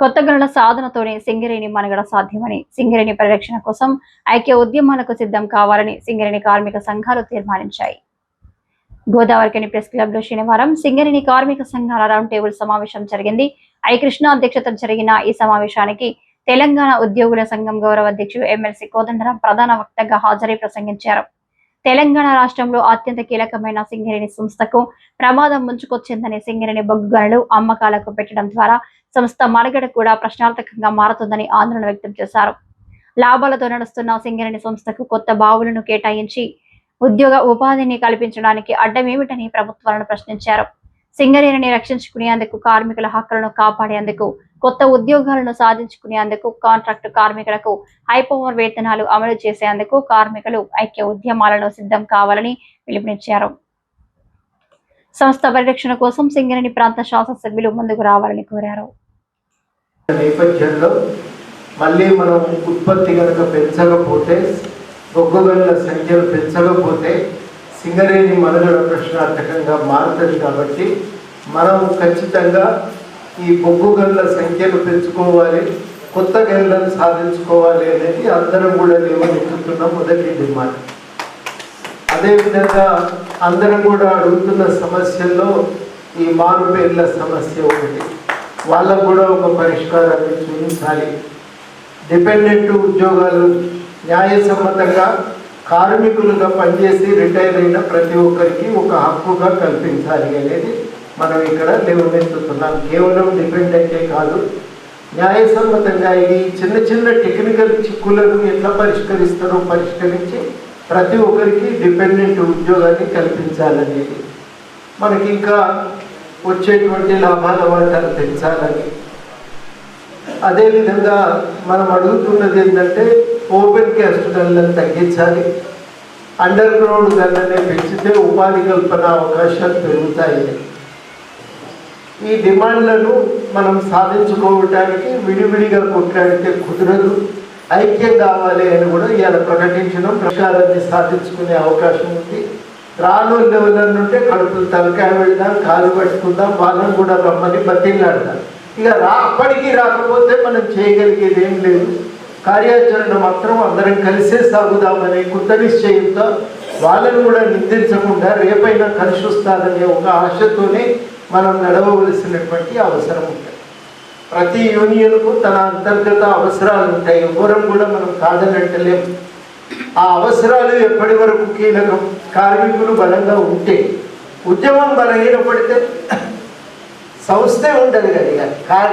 కొత్త గనుల సాధనతోనే సింగరేణి మనుగడ సాధ్యమని సింగరేణి పరిరక్షణ కోసం ఐక్య ఉద్యమాలకు సిద్ధం కావాలని సింగరేణి కార్మిక సంఘాలు తీర్మానించాయి. గోదావరికని ప్రెస్ క్లబ్లో శనివారం సింగరేణి కార్మిక సంఘాల రౌండ్ టేబుల్ సమావేశం జరిగింది. ఐ కృష్ణ అధ్యక్షత జరిగిన ఈ సమావేశానికి తెలంగాణ ఉద్యోగుల సంఘం గౌరవ అధ్యక్షుడు ఎమ్మెల్సీ కోదండరాం ప్రధాన వక్తగా హాజరై ప్రసంగించారు. తెలంగాణ రాష్ట్రంలో అత్యంత కీలకమైన సింగరేణి సంస్థకు ప్రమాదం ముంచుకొచ్చిందని సింగరేణి బొగ్గుగనులు అమ్మకాలకు పెట్టడం ద్వారా సంస్థ మనుగడ కూడా ప్రశ్నార్థకంగా మారుతుందని ఆందోళన వ్యక్తం చేశారు. లాభాలతో నడుస్తున్న సింగరేణి సంస్థకు కొత్త బావులను కేటాయించి ఉద్యోగ ఉపాధిని కల్పించడానికి అడ్డమేమిటని ప్రభుత్వాలను ప్రశ్నించారు. సింగరేణిని రక్షించుకునేందుకు కార్మికుల హక్కులను కాపాడేందుకు కొత్త ఉద్యోగాలను సాధించుకునేందుకు కాంట్రాక్టు కార్మికులకు హైపవర్ వేతనాలు అమలు చేసేందుకు కార్మికులు ఐక్య ఉద్యమాలను సిద్ధం కావాలని పిలుపునిచ్చారు. సంస్థ పరిరక్షణ కోసం సింగరేణి ప్రాంత శాసనసభ్యులు ముందుకు రావాలని కోరారు. నేపథ్యంలో మళ్ళీ మనం ఉత్పత్తి కనుక పెంచకపోతే సంఖ్యలు పెంచకపోతే సింగరేణి మనుగడ ప్రశ్నార్థకంగా మారుతుంది కాబట్టి మనం ఖచ్చితంగా ఈ బొగ్గు గనుల సంఖ్యను పెంచుకోవాలి కొత్త గనులను సాధించుకోవాలి అనేది అందరం కూడా లేవనెత్తుతున్న మొదటి డిమాండ్. అదేవిధంగా అందరం కూడా అడుగుతున్న సమస్యల్లో ఈ మారుపేర్ల సమస్య ఒకటి. వాళ్ళకు కూడా ఒక పరిష్కారాన్ని చూపించాలి. డిపెండెంట్ ఉద్యోగాలు న్యాయసమ్మతంగా కార్మికులుగా పనిచేసి రిటైర్ అయిన ప్రతి ఒక్కరికి ఒక హక్కుగా కల్పించాలి అనేది మనం ఇక్కడ లేవనెత్తుతున్నాం కేవలం డిపెండ్ అయితే కాదు. న్యాయసమ్మతంగా ఇది చిన్న చిన్న టెక్నికల్ చిక్కులను ఎట్లా పరిష్కరిస్తారో పరిష్కరించి ప్రతి ఒక్కరికి డిపెండెంట్ ఉద్యోగాన్ని కల్పించాలనేది. మనకి ఇంకా వచ్చేటువంటి లాభాల వాటాలు పెంచాలని అదేవిధంగా మనం అడుగుతున్నది ఏంటంటే ఓపెన్ క్యాస్ట్ గన్లను తగ్గించాలి. అండర్ గ్రౌండ్ గన్లనే పెంచితే ఉపాధి కల్పన అవకాశాలు పెరుగుతాయి. ఈ డిమాండ్లను మనం సాధించుకోవటానికి విడివిడిగా కొట్లాడితే కుదరదు. ఐక్యం కావాలి అని కూడా ఇవాళ ప్రకటించడం ప్రకారాన్ని సాధించుకునే అవకాశం ఉంది. రాను లెవెల్ ఉంటే కడుపులు తలకాయ పెడదాం కాలు పట్టుకుందాం వాళ్ళని కూడా రమ్మని బతిలాడదాం. ఇక రా అప్పటికి రాకపోతే మనం చేయగలిగేది ఏం లేదు. కార్యాచరణ మాత్రం అందరం కలిసే సాగుదామని కొత్త నిశ్చయంతో వాళ్ళను కూడా నిందించకుండా రేపైనా కలిసి వస్తారనే ఒక ఆశతోనే మనం నడవవలసినటువంటి అవసరం ఉంటుంది ప్రతి యూనియన్కు తన అంతర్గత అవసరాలు ఉంటాయి. ఎవరం కూడా మనం కాదనంటలేం. ఆ అవసరాలు ఎప్పటి వరకు కీలకం? కార్మికులు బలంగా ఉంటే ఉద్యమం బలహీనపడితే సంస్థే ఉండదు కదా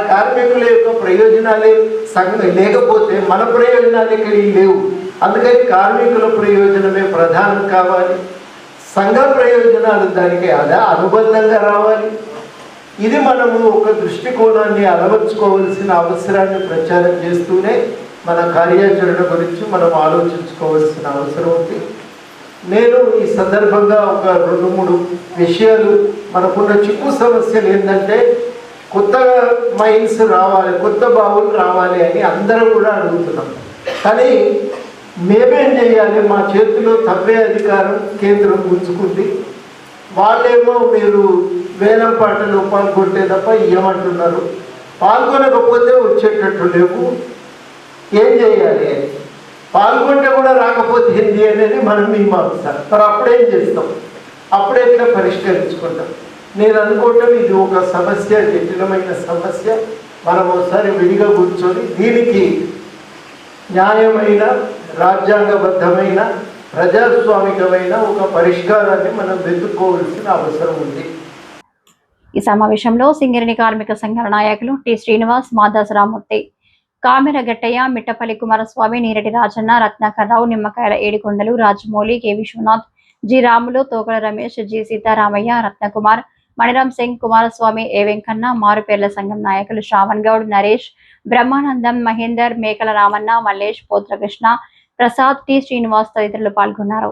కార్మికుల యొక్క ప్రయోజనాలే సంఘ లేకపోతే మన ప్రయోజనాలు ఇక్కడ లేవు. అందుకని కార్మికుల ప్రయోజనమే ప్రధానం కావాలి. సంఘ ప్రయోజనాలు దానికి అదా అనుబంధంగా రావాలి. ఇది మనము ఒక దృష్టికోణాన్ని అలవర్చుకోవలసిన అవసరాన్ని ప్రచారం చేస్తూనే మన కార్యాచరణ గురించి మనం ఆలోచించుకోవాల్సిన అవసరం ఉంది. నేను ఈ సందర్భంగా ఒక రెండు మూడు విషయాలు మనకున్న చిక్కు సమస్యలు ఏంటంటే కొత్త మైన్స్ రావాలి కొత్త బావులు రావాలి అని అందరం కూడా అడుగుతున్నాం. కానీ మేమేం చేయాలి? మా చేతిలో తప్పే అధికారం కేంద్రం గుంజుకుంది వాళ్ళేమో మీరు వేలం పాటలు పాల్గొంటే తప్ప ఇవ్వమంటున్నారు పాల్గొనకపోతే వచ్చేటట్టు లేవు. ఏం చేయాలి? అని పాల్గొంటే కూడా రాకపోతే ఏంటి అనేది మనం మీమాంస మరి అప్పుడేం చేస్తాం? అప్పుడే ఎట్లా పరిష్కరించుకుంటాం. నేను అనుకోవటం ఇది ఒక సమస్య జటిలమైన సమస్య. మనం ఒకసారి విడిగా కూర్చొని దీనికి న్యాయమైన రాజ్యాంగబద్ధమైన ప్రజాస్వామికమైన ఒక పరిష్కారాన్ని మనం వెతుక్కోవాల్సిన అవసరం ఉంది. ఈ సమావేశంలో సింగరిణి కార్మిక సంఘాల నాయకులు T Srinivas Madas Kameragattaiah Kamera Gattaiah Mittapalli Kumaraswamy Neerati Rajanna Ratnakar Rao Nimmakayala Edikondalu Rajamouli K. Viswanath G. Ramulu Tokala Ramesh G. Seetharamaiah Ratnakumar Maniram Singh Kumaraswamy A. Venkanna Maruperla సంఘం నాయకులు శ్రావణ్ గౌడ్ నరేష్ బ్రహ్మానందం మహేందర్ మేకల రామన్న మల్లేష్ పోత్రకృష్ణ ప్రసాద్ టి. శ్రీనివాస్ తదితరులు పాల్గొన్నారు.